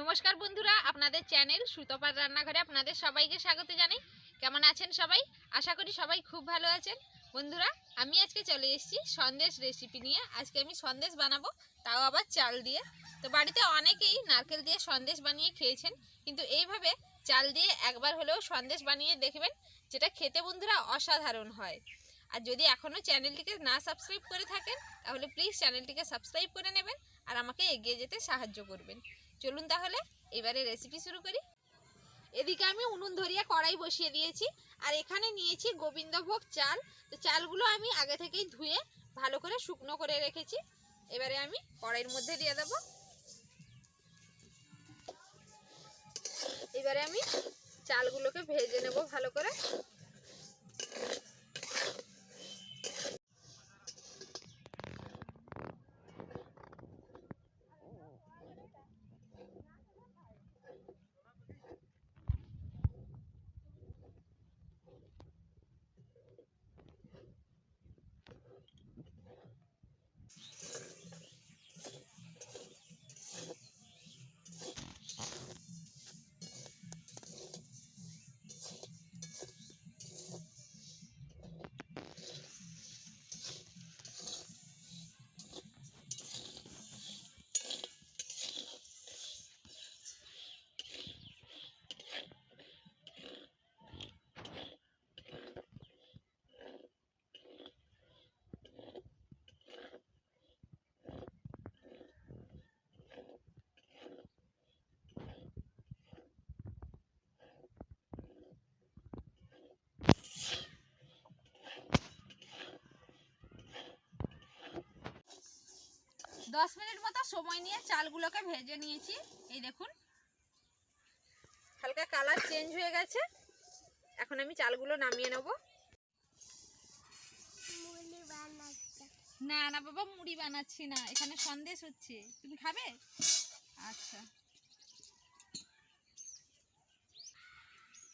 নমস্কার বন্ধুরা, আপনাদের চ্যানেল সুতপার রান্নাঘরে আপনাদের সবাইকে স্বাগত জানাই। কেমন আছেন সবাই? আশা করি সবাই খুব ভালো আছেন। বন্ধুরা, আমি আজকে চলে এসেছি সন্দেশ রেসিপি নিয়ে। আজকে আমি সন্দেশ বানাবো, তাও আবার চাল দিয়ে। তো বাড়িতে অনেকেই নারকেল দিয়ে সন্দেশ বানিয়ে খেয়েছেন, কিন্তু এইভাবে চাল দিয়ে একবার হলেও সন্দেশ বানিয়ে দেখবেন, যেটা খেতে বন্ধুরা অসাধারণ হয়। আর যদি এখনও চ্যানেলটিকে না সাবস্ক্রাইব করে থাকেন, তাহলে প্লিজ চ্যানেলটিকে সাবস্ক্রাইব করে নেবেন, আর আমাকে এগিয়ে যেতে সাহায্য করবেন। চলুন তাহলে, এবারে রেসিপি শুরু করি। এদিকে আমি উনুন ধরিয়ে কড়াই বসিয়ে দিয়েছি, আর এখানে নিয়েছি গোবিন্দভোগ চাল। তো চালগুলো আমি আগে থেকেই ধুয়ে ভালো করে শুকনো করে রেখেছি। এবারে আমি কড়াইয়ের মধ্যে দিয়ে দেবো। এবারে আমি চালগুলোকে ভেজে নেব ভালো করে। দশ মিনিট মতো সময় নিয়ে চালগুলোকে ভেজে নিয়েছি। এই দেখুন। হালকা কালার চেঞ্জ হয়ে গেছে। এখন আমি চালগুলো নামিয়ে নেব। না না বাবা মুড়ি বানাচ্ছি না। এখানে সন্দেশ হচ্ছে। তুমি খাবে? আচ্ছা।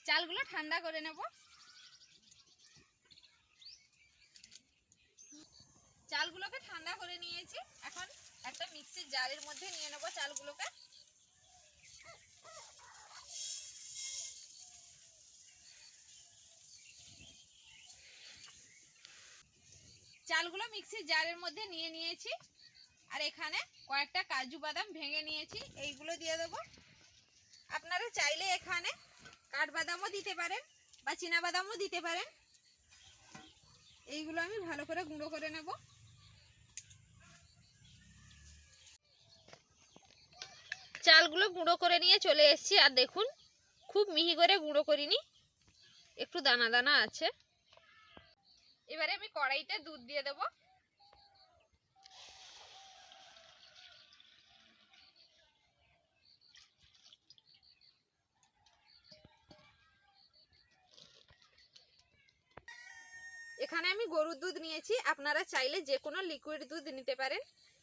চালগুলো ঠান্ডা করে নেব। চালগুলোকে ঠান্ডা করে নিয়েছি। এখন একটা মিক্সির জারের মধ্যে নিয়ে নেব চালগুলোকে। চালগুলো মিক্সির জারের মধ্যে নিয়ে নিয়েছি। আর এখানে কয়েকটা কাজু বাদাম ভেঙে নিয়েছি, এইগুলো দিয়ে দেবো। আপনারা চাইলে এখানে কাঠবাদামও দিতে পারেন বা বাদামও দিতে পারেন। এইগুলো আমি ভালো করে গুঁড়ো করে নেব। চালগুলো গুঁড়ো করে নিয়ে চলে এসেছি। আর দেখুন, খুব মিহি করে গুঁড়ো করিনি। একটু দানা দানা আছে। এবারে আমি কড়াইতে দুধ দিয়ে দেব। এখানে আমি গরুর দুধ নিয়েছি। আপনারা চাইলে যে কোনো লিকুইড দুধ নিতে পারেন।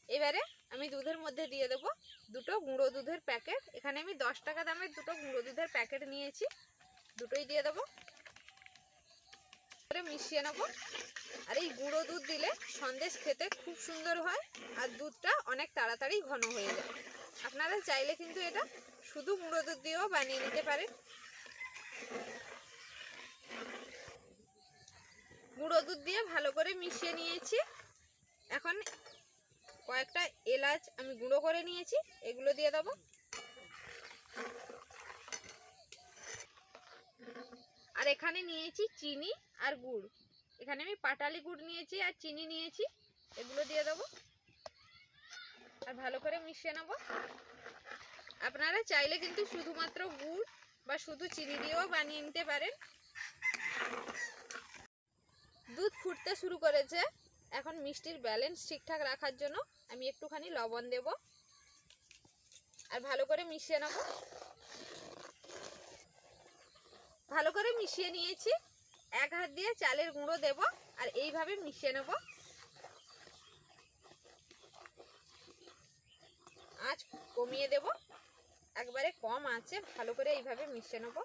এবারে আমি দুধের মধ্যে দিয়ে দেবো। দুটো গুঁড়ো দুধের প্যাকেট। এখানে আমি দশ টাকা দামের দুটো গুঁড়ো দুধের প্যাকেট নিয়েছি। দুটোই দিয়ে দেবো। মিশিয়ে নেব। আর এই গুঁড়ো দুধ দিলে সন্দেশ খেতে খুব সুন্দর হয় আর দুধটা অনেক তাড়াতাড়ি ঘন হয়ে যায়। আপনারা চাইলে কিন্তু এটা শুধু গুঁড়ো দুধ দিয়েও বানিয়ে নিতে পারেন। গুঁড়ো দুধ দিয়ে ভালো করে মিশিয়ে নিয়েছি। এখন কয়েকটা এলাচ আমি গুঁড়ো করে নিয়েছি, এগুলো দিয়ে দেবো। আর এখানে নিয়েছি চিনি আর গুড়। এখানে আমি পাটালি গুড় নিয়েছি আর চিনি নিয়েছি, এগুলো দিয়ে দেবো। আর ভালো করে মিশিয়ে নেব। আপনারা চাইলে কিন্তু শুধুমাত্র গুড় বা শুধু চিনি দিয়েও বানিয়ে নিতে পারেন। দুধ ফুটতে শুরু করেছে। এখন মিষ্টির ব্যালেন্স ঠিকঠাক রাখার জন্য আমি একটুখানি লবণ দেব। আর ভালো করে মিশিয়ে নেব। ভালো করে মিশিয়ে নিয়েছি। এক হাত দিয়ে চালের গুঁড়ো দেব আর এইভাবে মিশিয়ে নেব। আঁচ কমিয়ে দেব। একবারে কম আছে ভালো করে এইভাবে মিশিয়ে নেব।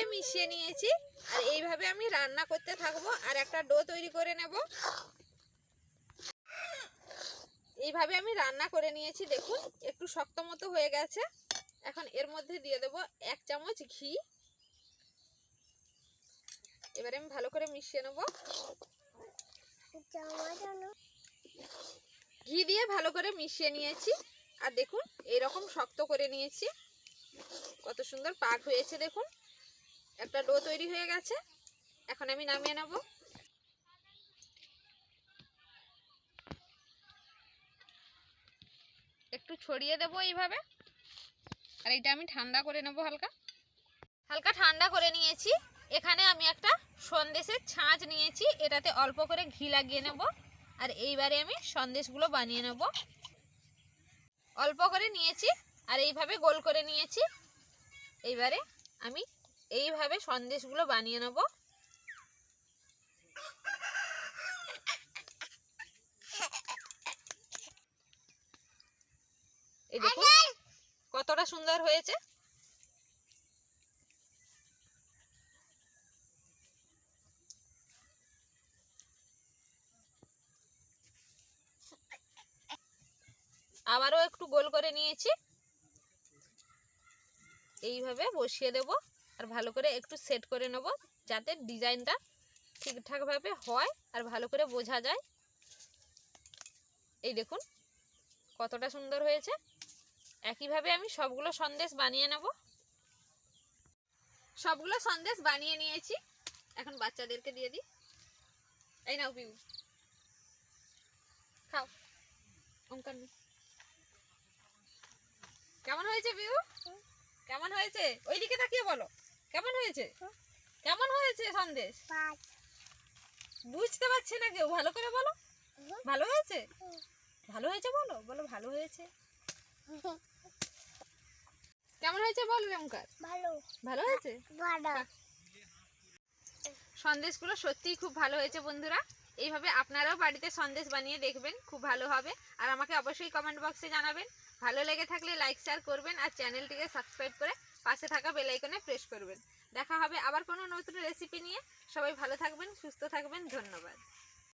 ভালো মিশিয়ে নিয়েছি। আর এইভাবে আমি রান্না করতে থাকব আর একটা ডো তৈরি করে নেব। এইভাবে আমি রান্না করে নিয়েছি, দেখুন, একটু শক্ত মতো হয়ে গেছে। এখন এর মধ্যে দিয়ে দেব এক চামচ ঘি। এবারে আমি ভালো করে মিশিয়ে নেব। ঘি দিয়ে ভালো করে মিশিয়ে নিয়েছি। আর দেখুন, এইরকম শক্ত করে নিয়েছি। কত সুন্দর পাক হয়েছে, দেখুন। একটা ডো তৈরি হয়ে গেছে। এখন আমি নামিয়ে নেব। একটু ছড়িয়ে দেবো এইভাবে। আর এটা আমি ঠান্ডা করে নেব হালকা। হালকা ঠান্ডা করে নিয়েছি। এখানে আমি একটা সন্দেশের ছাঁচ নিয়েছি। এটাতে অল্প করে ঘি লাগিয়ে নেব। আর এইবারে আমি সন্দেশগুলো বানিয়ে নেব। অল্প করে নিয়েছি। আর এইভাবে গোল করে নিয়েছি। এইবারে আমি এইভাবে সন্দেশগুলো বানিয়ে নেব। এই দেখুন কতটা সুন্দর হয়েছে। আবারও একটু গোল করে নিয়েছি। এইভাবে বসিয়ে দেব। আর ভালো করে একটু সেট করে নেব যাতে ডিজাইনটা ঠিকঠাকভাবে হয় আর ভালো করে বোঝা যায়। এই দেখুন, কতটা সুন্দর হয়েছে। একইভাবে আমি সবগুলো সন্দেশ বানিয়ে নেব। সবগুলো সন্দেশ বানিয়ে নিয়েছি। এখন বাচ্চাদেরকে দিয়ে দিই। এই নাও পিউ। খাও। অঙ্কার কেমন হয়েছে পিউ? কেমন হয়েছে? ওইদিকে তাকিয়ে বলো। কেমন হয়েছে? কেমন হয়েছে সন্দেশ? বুঝতে পারছে না কেউ ভালো করে বলো। ভালো হয়েছে? ভালো হয়েছে বলো বলো ভালো হয়েছে। কেমন হয়েছে বল রেমকার ভালো। ভালো হয়েছে? ভালো। সন্দেশগুলো সত্যিই খুব ভালো হয়েছে বন্ধুরা। এইভাবে আপনারাও বাড়িতে সন্দেশ বানিয়ে দেখবেন খুব ভালো হবে। আর আমাকে অবশ্যই কমেন্ট বক্সে জানাবেন। ভালো লেগে থাকলে লাইক শেয়ার করবেন আর চ্যানেলটিকে সাবস্ক্রাইব করে পাশে থাকা বেলাইকনে প্রেস করবেন। দেখা হবে আবার কোনো নতুন রেসিপি নিয়ে। সবাই ভালো থাকবেন, সুস্থ থাকবেন, ধন্যবাদ।